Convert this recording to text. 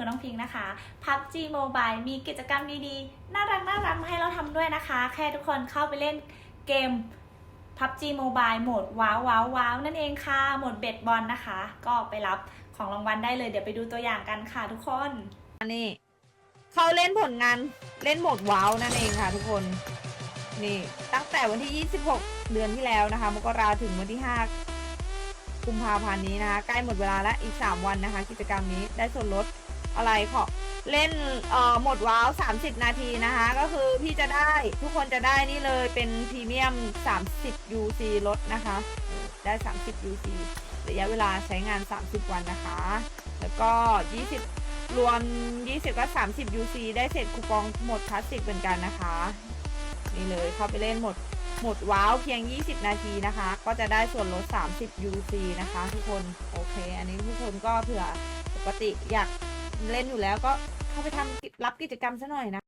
กับน้องพิงนะคะ PUBG Mobile มีกิจกรรมดีๆ น่ารักน่ารักมาให้เราทำด้วยนะคะ แค่ทุกคนเข้าไปเล่นเกม PUBG Mobile โหมดว้าวว้าวว้าวนั่นเองค่ะ โหมดเบดบอลนะคะ ก็ไปรับของรางวัลได้เลย เดี๋ยวไปดูตัวอย่างกันค่ะทุกคนอันนี้เขาเล่นผลงานเล่นโหมดว้าวนั่นเองค่ะทุกคน นี่ตั้งแต่วันที่ 26 เดือนที่แล้วนะคะ มกราถึงวันที่ 5 กุมภาพันธ์นี้นะคะ ใกล้หมดเวลาแล้วอีก 3 วันนะคะ กิจกรรมนี้ได้ส่วนลด อะไรขอเล่นเอ่อหมดว้าว 30 นาทีนะคะ ก็คือพี่จะได้ทุกคนจะได้นี่เลยเป็นพรีเมียม 30 UC ลดนะคะ ได้ 30 UC ระยะเวลาใช้งาน 30 วันนะคะ แล้วก็ 20 รวม 20 ก็ 30 UC ได้เสร็จคูปองหมดพลาสติกเหมือนกันนะคะ นี่เลยเข้าไปเล่นหมดหมดว้าวเพียง 20 นาทีนะคะ ก็จะได้ส่วนลด 30 UC นะคะ ทุกคน โอเค อันนี้ทุกคนก็เผื่อปกติอยาก เล่นอยู่แล้วก็เข้าไปทำรับกิจกรรมซะหน่อยนะ